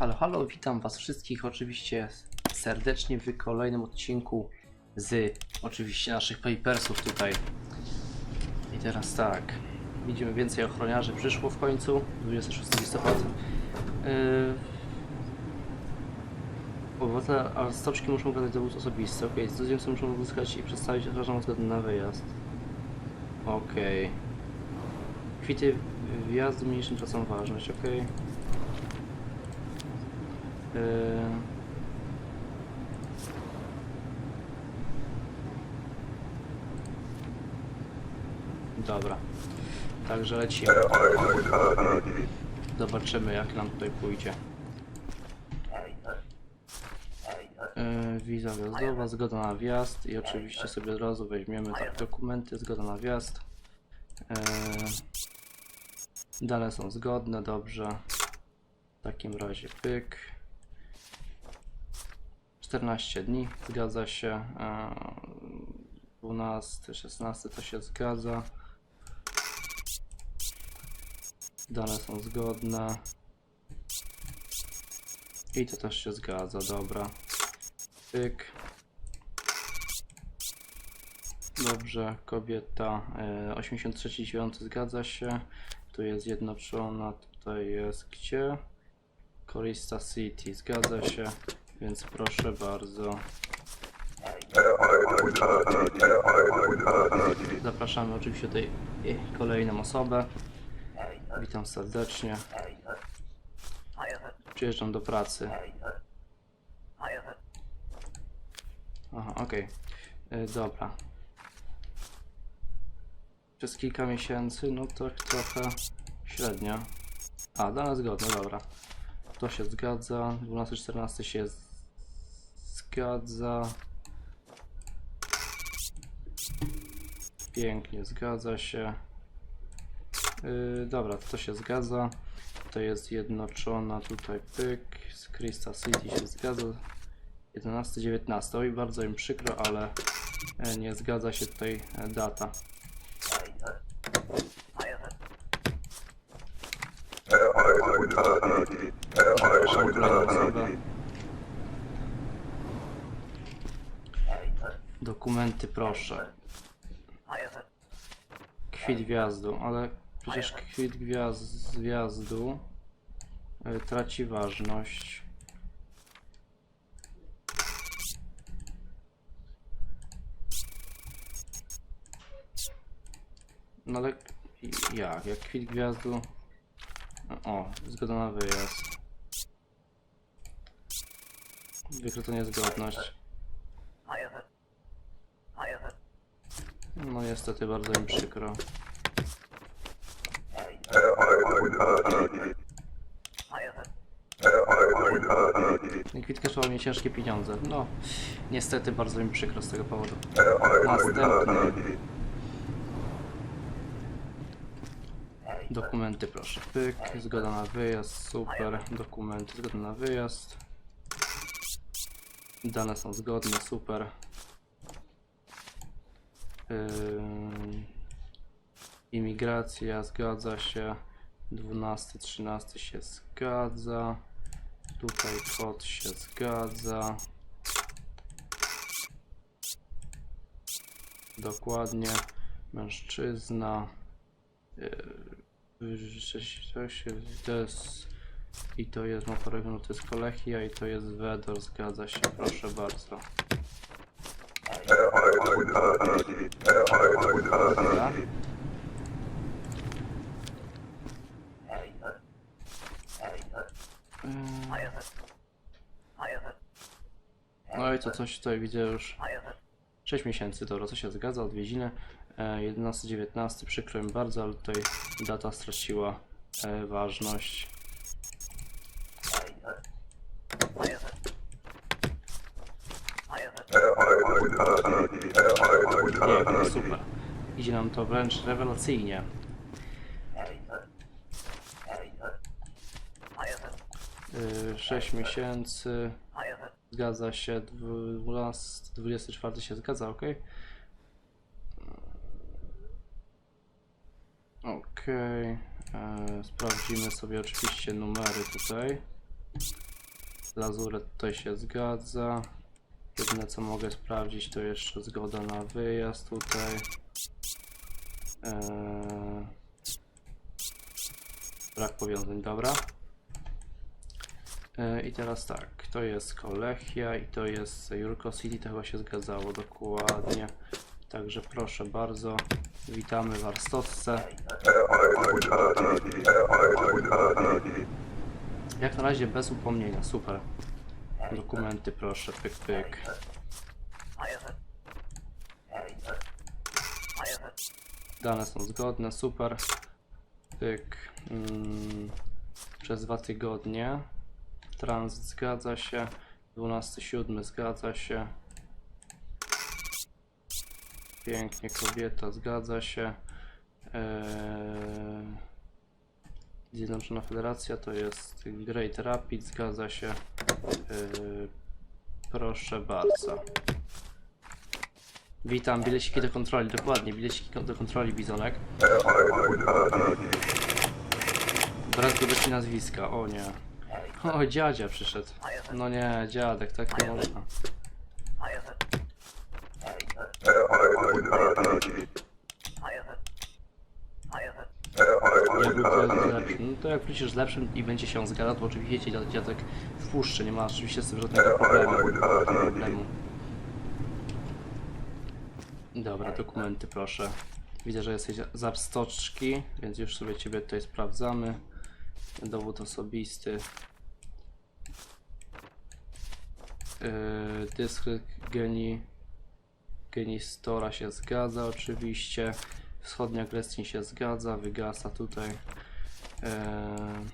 Halo, halo, witam was wszystkich oczywiście serdecznie w kolejnym odcinku z oczywiście naszych papersów tutaj. I teraz tak, widzimy więcej ochroniarzy przyszło w końcu, 26 listopada. Yy... Obywatele a stoczki muszą okazać dowód osobisty. Okay. cudzoziemcy muszą uzyskać i przedstawić ochroniarzom zgodę na wyjazd. Okej. Kwity wjazdu mniejszym tracą ważność, okej. Yy. Dobra. Także lecimy. Zobaczymy jak nam tutaj pójdzie. Yy, wiza wjazdowa, zgoda na wjazd i oczywiście sobie od razu weźmiemy tak dokumenty, zgoda na wjazd. Yy, dane są zgodne, dobrze. W takim razie pyk. 14 dni, zgadza się. Yy, 12, 16 to się zgadza. Dane są zgodne. I to też się zgadza, dobra. Pyk. Dobrze, kobieta e, 83,9 zgadza się. Tu jest zjednoczona, tutaj jest gdzie? Korista City, zgadza się, więc proszę bardzo. Zapraszamy oczywiście tutaj e, kolejną osobę. Witam serdecznie. Przyjeżdżam do pracy. Aha, okej. Y, Dobra. Przez kilka miesięcy, no to trochę średnio. A, dane zgodne, dobra. To się zgadza. 12-14 się zgadza. Pięknie, zgadza się. Yy, dobra, to się zgadza. To jest zjednoczona tutaj pyk. Z Crystal City się zgadza. 11-19. Oj, bardzo im przykro, ale e, nie zgadza się tutaj e, data kolejną osobę. Dokumenty proszę. Kwit wjazdu, ale przecież kwit gwiazd, wjazdu e, traci ważność. No ale jak? Jak kwit gwiazdu? O, zgoda na wyjazd. Wykryto niezgodność. No niestety bardzo mi przykro. I Kwitka trzeba mieć ciężkie pieniądze. No, niestety bardzo mi przykro z tego powodu. Następny. Dokumenty proszę. Pyk, zgoda na wyjazd, super. Dokumenty, zgoda na wyjazd. Dane są zgodne, super. Imigracja, zgadza się. 12, 13 się zgadza. Tutaj kod się zgadza. Dokładnie. Mężczyzna. Yy, sześć- to jest i to jest Motorego, to jest Kolechia i to jest Wedor, zgadza się, proszę bardzo. No i to coś tutaj widzę już 6 miesięcy, dobra, co się zgadza, odwiedziny. E, 11-19, przykro mi bardzo, ale tutaj data straciła e. Pięknie, super. Idzie nam to wręcz rewelacyjnie. Yy, 6 miesięcy. Zgadza się. 12, 24 się zgadza, ok? Ok. E, sprawdzimy sobie oczywiście numery tutaj. Lazuret tutaj się zgadza. Jedyne co mogę sprawdzić to jeszcze zgoda na wyjazd tutaj. Eee... Brak powiązań, dobra. Eee, I teraz tak, to jest Kolechia i to jest Jurko City, to chyba się zgadzało dokładnie. Także proszę bardzo, witamy w Arstowce. Jak na razie bez upomnienia, super. Dokumenty proszę, pyk pyk. Dane są zgodne, super. Pyk. Mm, przez dwa tygodnie. Tranzyt zgadza się. 12.7 zgadza się. Pięknie, kobieta zgadza się. Eee, Zjednoczona Federacja to jest Great Rapid, zgadza się. Eee, proszę bardzo. Witam, bileciki do kontroli, dokładnie, bileciki do kontroli bizonek. Brak gotowości nazwiska, o nie. O, dziadzia przyszedł. No nie, dziadek, tak nie można. Chciał. No to jak wrócisz z lepszym i będzie się on zgadzał, to oczywiście dziad- dziadek wpuszczę, nie ma oczywiście z tym żadnego problemu. problemu. Dobra, dokumenty proszę. Widzę, że jesteś z abstoczki, więc już sobie ciebie tutaj sprawdzamy. Dowód osobisty. Yy, dysk geni Genistora się zgadza oczywiście. Wschodnia Grestin się zgadza, wygasa tutaj. Eee,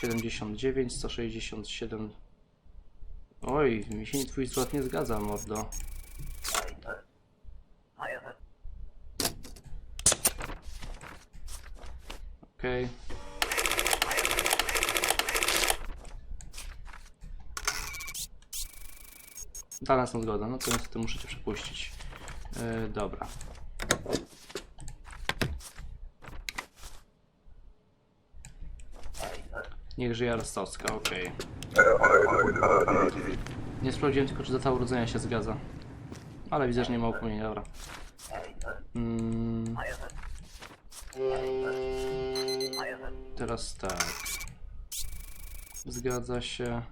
79, 167. Oj, mi się twój zwrot nie zgadza, mordo. Okej. Dane są zgodne, no to niestety muszę cię przepuścić. Yy, dobra. Niech żyje Rostowska, okej. Nie sprawdziłem tylko, czy data urodzenia się zgadza. Ale widzę, że nie ma upomnienia, dobra. Mm. Teraz tak. Zgadza się.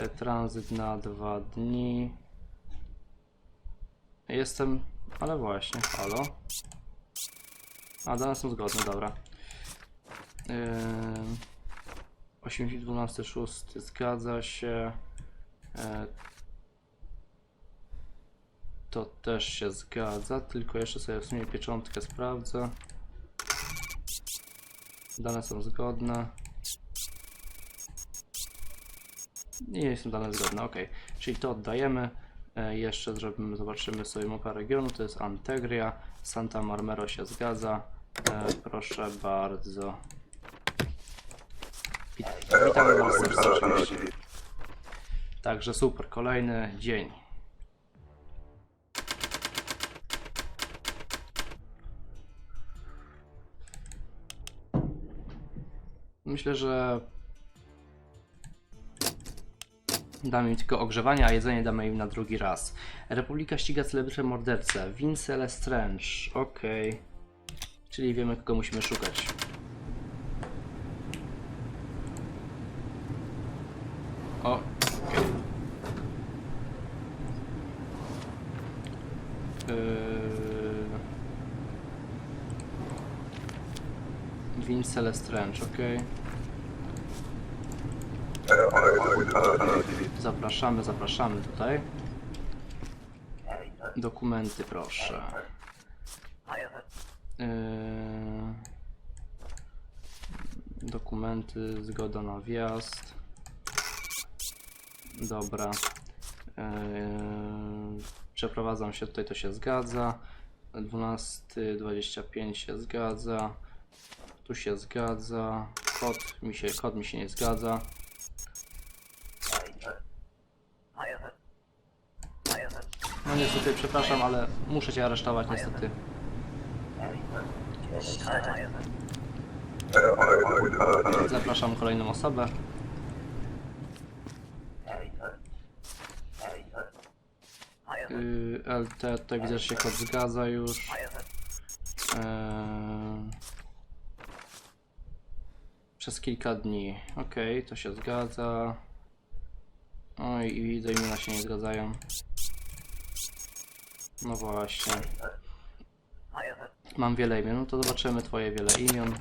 E, Tranzyt na dwa dni. Jestem, ale właśnie, halo. A, dane są zgodne, dobra. Yy, 8, 12, 6 zgadza się. E, To też się zgadza, tylko jeszcze sobie w sumie pieczątkę sprawdzę. Dane są zgodne. Nie są dane zgodne, ok. Czyli to oddajemy. E, jeszcze zrobimy, zobaczymy sobie mapę regionu. To jest Antegria. Santa Marmero się zgadza. E, proszę bardzo. Wit- Witamy Was serdecznie. Także super, kolejny dzień. Myślę, że damy im tylko ogrzewanie, a jedzenie damy im na drugi raz. Republika ściga celebrytę mordercę. Vince Lestrange. Okej. Czyli wiemy, kogo musimy szukać. O, okej. Yy... Vince Lestrange, okej. Zapraszamy, zapraszamy tutaj. Dokumenty proszę. Yy... Dokumenty, zgoda na wjazd. Dobra. Yy... Przeprowadzam się tutaj, to się zgadza. 12.25 się zgadza. Tu się zgadza. Kod mi się, kod mi się nie zgadza. No niestety, przepraszam, ale muszę cię aresztować niestety. Zapraszam kolejną osobę. Y, LT tutaj widzę, że się kod zgadza już. E, przez kilka dni. Okej, okay, to się zgadza. Oj, i widzę, imiona się nie zgadzają. No właśnie. Mam wiele imion, no to zobaczymy twoje wiele imion.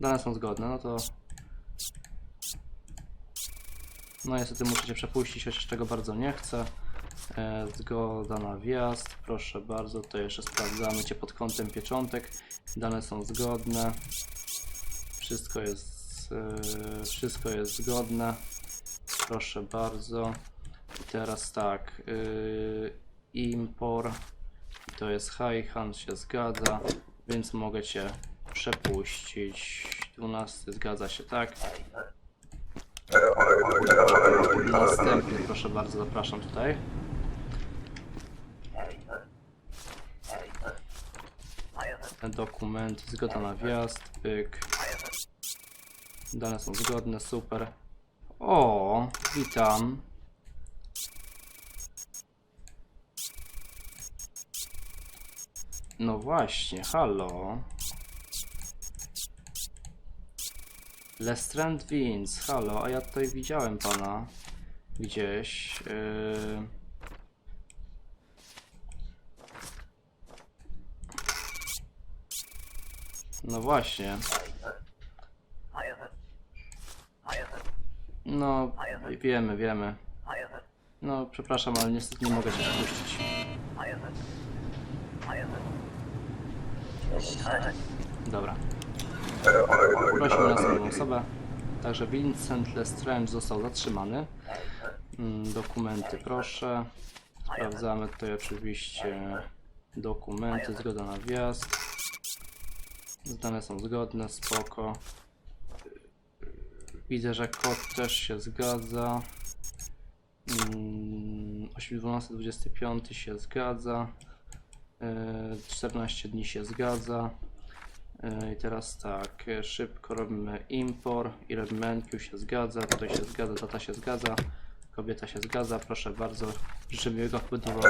Dane są zgodne, no to... No niestety muszę cię przepuścić, chociaż czego bardzo nie chcę. E, zgoda na wjazd, proszę bardzo, to jeszcze sprawdzamy cię pod kątem pieczątek. Dane są zgodne. Wszystko jest, e, wszystko jest zgodne. Proszę bardzo. I teraz tak, yy, impor to jest high hand się zgadza, więc mogę cię przepuścić. 12 zgadza się, tak? Następny, proszę bardzo, zapraszam tutaj. Dokument, zgoda na wjazd, pyk. Dane są zgodne, super. O, witam. No właśnie, halo. Lestrand Vince, halo, a ja tutaj widziałem pana gdzieś. Yy... No właśnie. No, wiemy, wiemy. No, przepraszam, ale niestety nie mogę cię wpuścić. Dobra. Prosimy następną osobę. Także Vincent Lestrange został zatrzymany. Mm, Dokumenty proszę. Sprawdzamy tutaj oczywiście dokumenty, zgoda na wjazd. Dane są zgodne, spoko. Widzę, że kod też się zgadza. Mm, 8, 12, 25 się zgadza. Yy, 14 dni się zgadza. Yy, I teraz tak, yy, szybko robimy import MenQ się zgadza, tutaj się zgadza, data się zgadza, kobieta się zgadza, proszę bardzo, życzę miłego pobytu w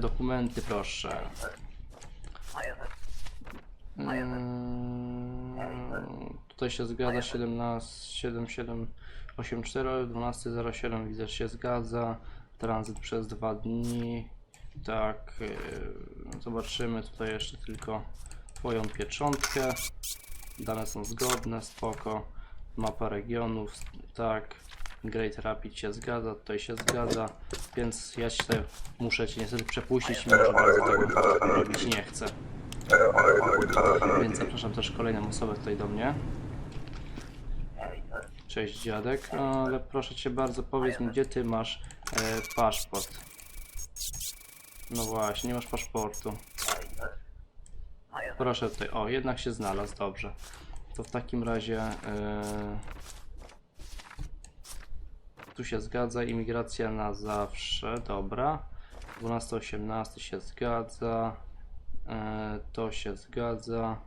Dokumenty proszę. Mm, tutaj się zgadza 17, 7784, 1207 widzę, że się zgadza. Tranzyt przez dwa dni. Tak, yy, zobaczymy tutaj jeszcze tylko Twoją pieczątkę. Dane są zgodne, spoko. Mapa regionów, tak. Great Rapid się zgadza, tutaj się zgadza, więc ja się muszę Cię niestety przepuścić, mimo że bardzo tego robić nie chcę. Więc zapraszam też kolejną osobę tutaj do mnie. Cześć dziadek, ale proszę Cię bardzo powiedz mi, gdzie Ty masz e, paszport? No właśnie, nie masz paszportu. Proszę tutaj, o jednak się znalazł, dobrze. To w takim razie e, tu się zgadza, imigracja na zawsze, dobra. 12-18 się zgadza. E, to się zgadza.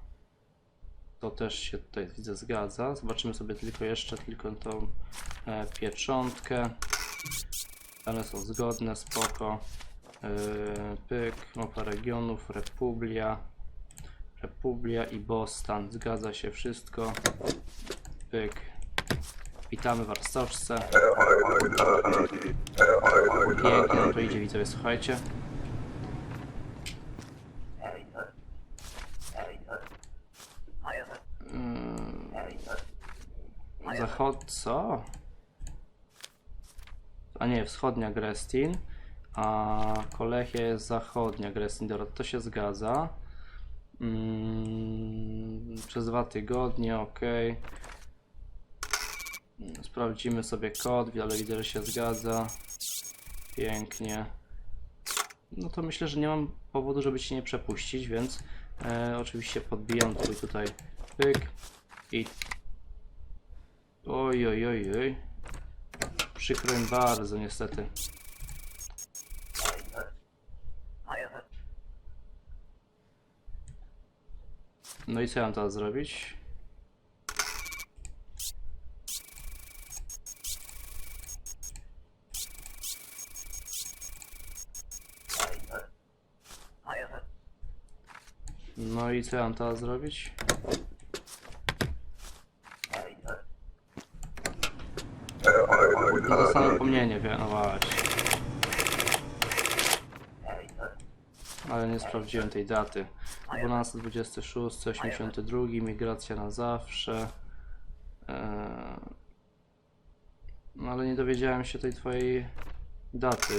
To też się tutaj widzę zgadza. Zobaczymy sobie tylko jeszcze tylko tą e, pieczątkę. Dane są zgodne, spoko. E, pyk, mapa regionów, Republia. Republia i Bostan. Zgadza się wszystko. Pyk. Witamy w Arstoczce. Pięknie, to idzie widzowie, słuchajcie. Mm. Zachod... co? A nie, wschodnia Grestin, a Kolechia jest zachodnia Grestin, dobra, to się zgadza. Mm, przez dwa tygodnie, ok. Sprawdzimy sobie kod, ale widzę, że się zgadza. Pięknie. No to myślę, że nie mam powodu, żeby cię nie przepuścić, więc e, oczywiście podbijam twój tutaj pyk i... Oj, oj, oj, oj. Przykro mi bardzo, niestety. No i co ja mam teraz zrobić? No i co ja mam teraz zrobić? No dostanę upomnienie, wie, no właśnie. Ale nie sprawdziłem tej daty. 12, 26, 82, migracja na zawsze. Eee, No ale nie dowiedziałem się tej twojej daty.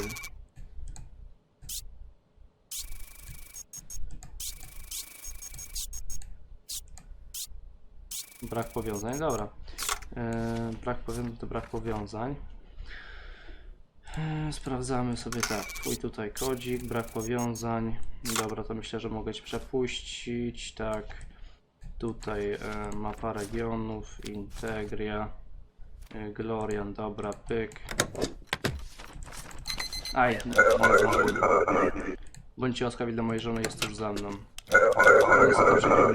Brak powiązań, dobra. Eee, brak powiązań to brak powiązań. Eee, Sprawdzamy sobie tak. Twój tutaj kodzik, brak powiązań. Dobra, to myślę, że mogę Ci przepuścić. Tak. Tutaj e, mapa regionów, Integria, e, Glorian, dobra, pyk. Aj, no, bądźcie łaskawi dla mojej żony, jest tuż za mną.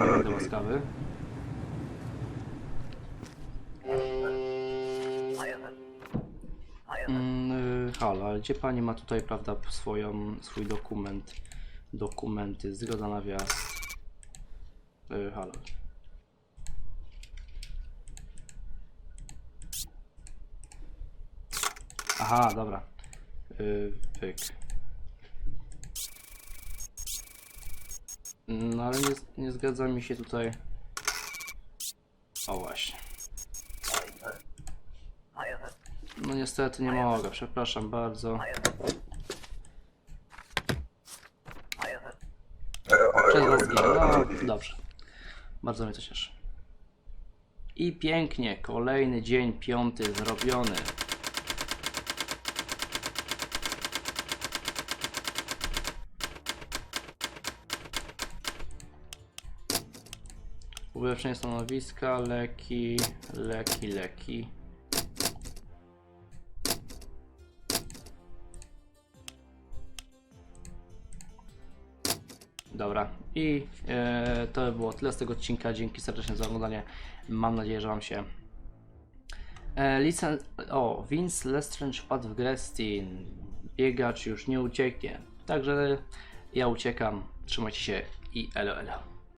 Nie będę łaskawy. Mm, y, halo, gdzie pani ma tutaj, prawda, swoją, swój dokument, dokumenty, zgoda na wjazd. Y, halo. Aha, dobra. Y, pyk. No ale nie, nie zgadza mi się tutaj. O właśnie. No niestety nie mogę, przepraszam bardzo. Przez was. No dobrze. Bardzo mnie to cieszy. I pięknie, kolejny dzień, piąty zrobiony. Ulepszenie stanowiska, leki, leki, leki. Dobra, i e, to by było tyle z tego odcinka. Dzięki serdecznie za oglądanie. Mam nadzieję, że Wam się. E. O, Vince Lestrange wpadł w grę. Biegacz już nie ucieknie. Także ja uciekam. Trzymajcie się i elo elo.